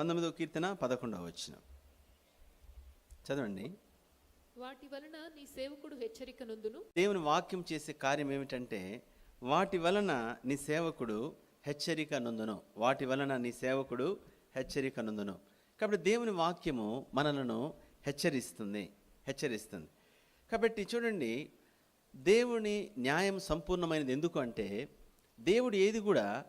పంతొమ్మిదవ కీర్తన పదకొండవ వచ్చిన చదవండి. వాటి వలన నీ సేవకుడు హెచ్చరిక నొందును. దేవుని వాక్యం చేసే కార్యం ఏమిటంటే వాటి వలన నీ సేవకుడు హెచ్చరిక నందును. వాటి వలన నీ సేవకుడు హెచ్చరిక నందును. కాబట్టి దేవుని వాక్యము మనలను హెచ్చరిస్తుంది హెచ్చరిస్తుంది. కాబట్టి చూడండి దేవుని న్యాయం సంపూర్ణమైనది ఎందుకు అంటే దేవుడు ఏది కూడా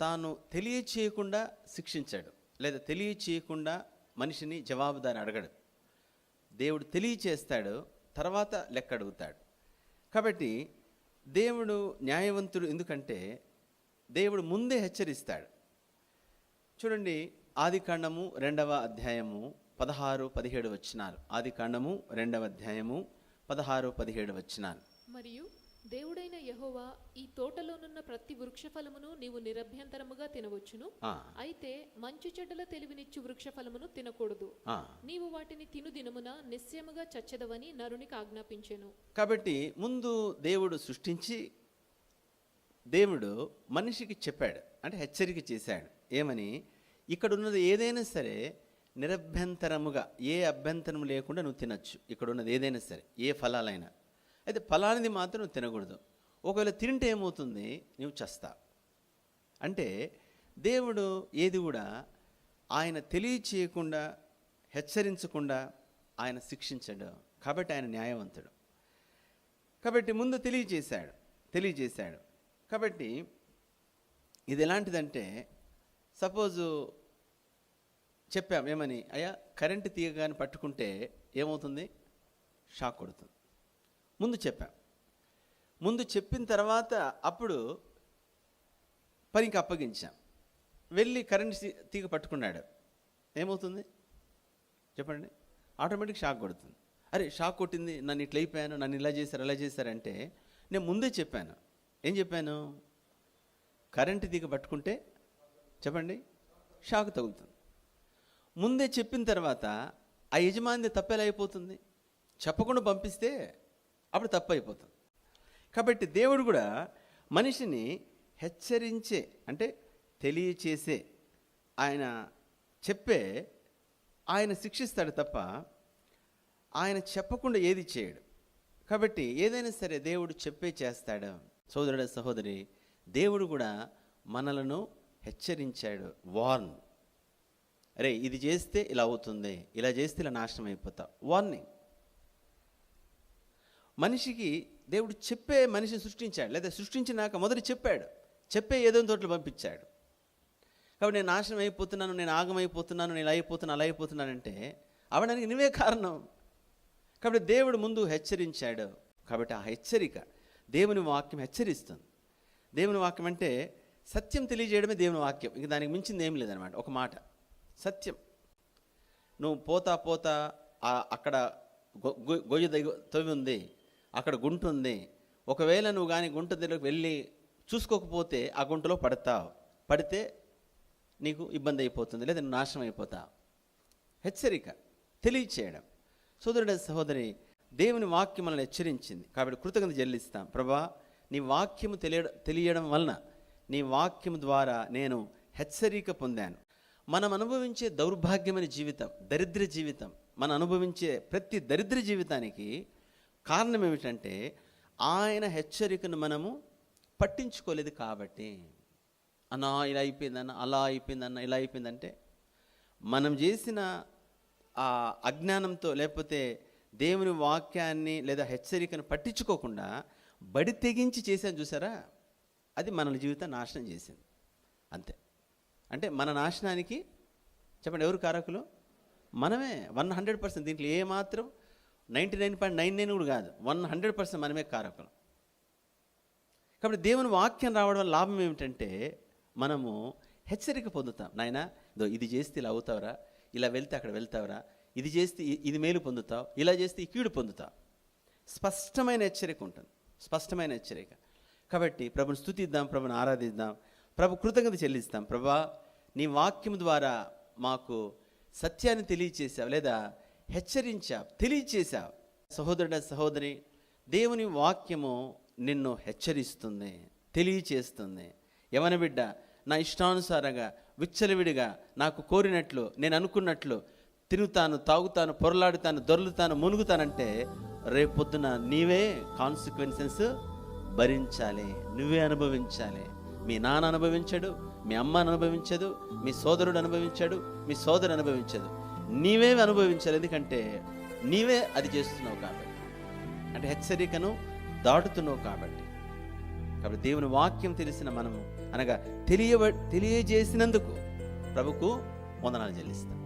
తాను తెలియచేయకుండా శిక్షించాడు. లేదా తెలియచేయకుండా మనిషిని జవాబుదారి అడగడు. దేవుడు తెలియచేస్తాడు తర్వాత లెక్క అడుగుతాడు. కాబట్టి దేవుడు న్యాయవంతుడు ఎందుకంటే దేవుడు ముందే హెచ్చరిస్తాడు. చూడండి ఆది కాండము రెండవ అధ్యాయము పదహారు పదిహేడు వచ్చినారు ఆది కాండము రెండవ అధ్యాయము పదహారు పదిహేడు వచ్చినారు మరియు దేవుడైన యెహోవా ఈ తోటలోనున్న ప్రతి వృక్ష ఫలమును నీవు నిరభ్యంతరముగా తినవచ్చును. అయితే మంచి చెడ్డల తెలివినిచ్చు వృక్ష ఫలమును తినకూడదు. నీవు వాటిని తిను దినమున నిశ్చయముగా చచ్చెదవని నరునికి ఆజ్ఞాపించెను. కాబట్టి ముందు దేవుడు సృష్టించి దేవుడు మనిషికి చెప్పాడు అంటే హెచ్చరిక చేశాడు. ఏమని? ఇక్కడ ఉన్నది ఏదైనా సరే నిరభ్యంతరముగా ఏ అభ్యంతరం లేకుండా నువ్వు తినచ్చు. ఇక్కడ ఉన్నది ఏదైనా సరే ఏ ఫలాలైనా. అయితే ఫలానిది మాత్రం నువ్వు తినకూడదు. ఒకవేళ తింటే ఏమవుతుంది? నువ్వు చస్తా. అంటే దేవుడు ఏది కూడా ఆయన తెలియచేయకుండా హెచ్చరించకుండా ఆయన శిక్షించడు. కాబట్టి ఆయన న్యాయవంతుడు. కాబట్టి ముందు తెలియజేశాడు తెలియజేశాడు కాబట్టి ఇది ఎలాంటిదంటే సపోజు చెప్పాం ఏమని? అయ్యా కరెంటు తీగగాని పట్టుకుంటే ఏమవుతుంది? షాక్ కొడుతుంది. ముందు చెప్పాం. ముందు చెప్పిన తర్వాత అప్పుడు పనికి అప్పగించాం. వెళ్ళి కరెంట్ తీ- తీగ పట్టుకున్నాడు. ఏమవుతుంది? చెప్పండి. ఆటోమేటిక్ షాక్ కొడుతుంది. అరే షాక్ కొట్టింది నన్ను ఇట్లా అయిపోయాను నన్ను ఇలా చేశారు అలా చేశారంటే నేను ముందే చెప్పాను. ఏం చెప్పాను? కరెంటు తీగ పట్టుకుంటే చెప్పండి షాక్ తగులుతుంది. ముందే చెప్పిన తర్వాత ఆ యజమాని తప్పేలా అయిపోతుంది? చెప్పకుండా పంపిస్తే అప్పుడు తప్పు అయిపోతుంది కాబట్టి దేవుడు కూడా మనిషిని హెచ్చరించే అంటే తెలియచేసే ఆయన చెప్పే ఆయన శిక్షిస్తాడు తప్ప ఆయన చెప్పకుండా ఏది చేయడు. కాబట్టి ఏదైనా సరే దేవుడు చెప్పే చేస్తాడు. సోదరుడ సహోదరి దేవుడు కూడా మనలను హెచ్చరించాడు. వార్న్ అరే ఇది చేస్తే ఇలా అవుతుంది ఇలా చేస్తే ఇలా నాశనం అయిపోతా. వార్నింగ్ మనిషికి దేవుడు చెప్పే మనిషిని సృష్టించాడు. లేదా సృష్టించినాక మొదటి చెప్పాడు. చెప్పే ఏదో తోటలు పంపించాడు. కాబట్టి నేను నాశనం అయిపోతున్నాను నేను ఆగమైపోతున్నాను నేను అయిపోతున్నాను అలా అయిపోతున్నానంటే అవడానికి నువ్వే కారణం. కాబట్టి దేవుడు ముందు హెచ్చరించాడు. కాబట్టి ఆ హెచ్చరిక దేవుని వాక్యం హెచ్చరిస్తుంది. దేవుని వాక్యం అంటే సత్యం తెలియజేయడమే దేవుని వాక్యం. ఇంక దానికి మించింది ఏం లేదనమాట ఒక మాట. సత్యం. నువ్వు పోతా పోతా అక్కడ గొ- గొ- తవ్వి ఉంది. అక్కడ గుంట ఉంది. ఒకవేళ నువ్వు కానీ గుంట దగ్గరకు వెళ్ళి చూసుకోకపోతే ఆ గుంటలో పడతావు. పడితే నీకు ఇబ్బంది అయిపోతుంది లేదా నువ్వు నాశనం అయిపోతావు. హెచ్చరిక తెలియచేయడం. సోదరుడ సహోదరి దేవుని వాక్యం మనల్ని హెచ్చరించింది. కాబట్టి కృతజ్ఞత చెల్లిస్తాం. ప్రభా నీ వాక్యము తెలియ తెలియడం వలన నీ వాక్యం ద్వారా నేను హెచ్చరిక పొందాను. మనం అనుభవించే దౌర్భాగ్యమైన జీవితం దరిద్ర జీవితం మనం అనుభవించే ప్రతి దరిద్ర జీవితానికి కారణం ఏమిటంటే ఆయన హెచ్చరికను మనము పట్టించుకోలేదు కాబట్టి. అనా ఇలా అయిపోయిందన్న అలా అయిపోయిందన్న ఇలా అయిపోయిందంటే మనం చేసిన ఆ అజ్ఞానంతో లేకపోతే దేవుని వాక్యాన్ని లేదా హెచ్చరికను పట్టించుకోకుండా బడి తెగించి చేశాను చూసారా? అది మన జీవితం నాశనం చేసింది. అంతే. అంటే మన నాశనానికి చెప్పండి ఎవరు కారకులు? మనమే. వన్ హండ్రెడ్ పర్సెంట్ దీంట్లో ఏమాత్రం ninety nine point nine nine కూడా కాదు. వన్ హండ్రెడ్ పర్సెంట్ మనమే కారకులం. కాబట్టి దేవుని వాక్యం రావడం వల్ల లాభం ఏమిటంటే మనము హెచ్చరిక పొందుతాం. నాయన ఇదో ఇది చేస్తే ఇలా అవుతావరా ఇలా వెళ్తే అక్కడ వెళ్తావరా ఇది చేస్తే ఇది మేలు పొందుతావు ఇలా చేస్తే ఈ కీడు పొందుతావు. స్పష్టమైన హెచ్చరిక ఉంటుంది. స్పష్టమైన హెచ్చరిక. కాబట్టి ప్రభుని స్తుతిద్దాం ప్రభుని ఆరాధిద్దాం ప్రభు కృతజ్ఞత చెల్లిస్తాం. ప్రభా నీ వాక్యం ద్వారా మాకు సత్యాన్ని తెలియచేసావు లేదా హెచ్చరించావు తెలియచేశావు సహోదరుడ సహోదరి దేవుని వాక్యము నిన్ను హెచ్చరిస్తుంది తెలియచేస్తుంది. యవన బిడ్డ నా ఇష్టానుసారంగా విచ్చలవిడిగా నాకు కోరినట్లు నేను అనుకున్నట్లు తిరుగుతాను తాగుతాను పొరలాడుతాను దొర్లుతాను మునుగుతానంటే రేపొద్దున నీవే కాన్సిక్వెన్సెస్ భరించాలి నువ్వే అనుభవించాలి. మీ నాన్న అనుభవించడు మీ అమ్మ అనుభవించదు మీ సోదరుడు అనుభవించాడు మీ సోదరు అనుభవించదు. నీవే అనుభవించాలి. ఎందుకంటే నీవే అది చేస్తున్నావు కాబట్టి. అంటే హెచ్చరికను దాటుతున్నావు కాబట్టి. కాబట్టి దేవుని వాక్యం తెలిసిన మనము అనగా తెలియ తెలియజేసినందుకు ప్రభుకు వందనాలు చెల్లిస్తాం.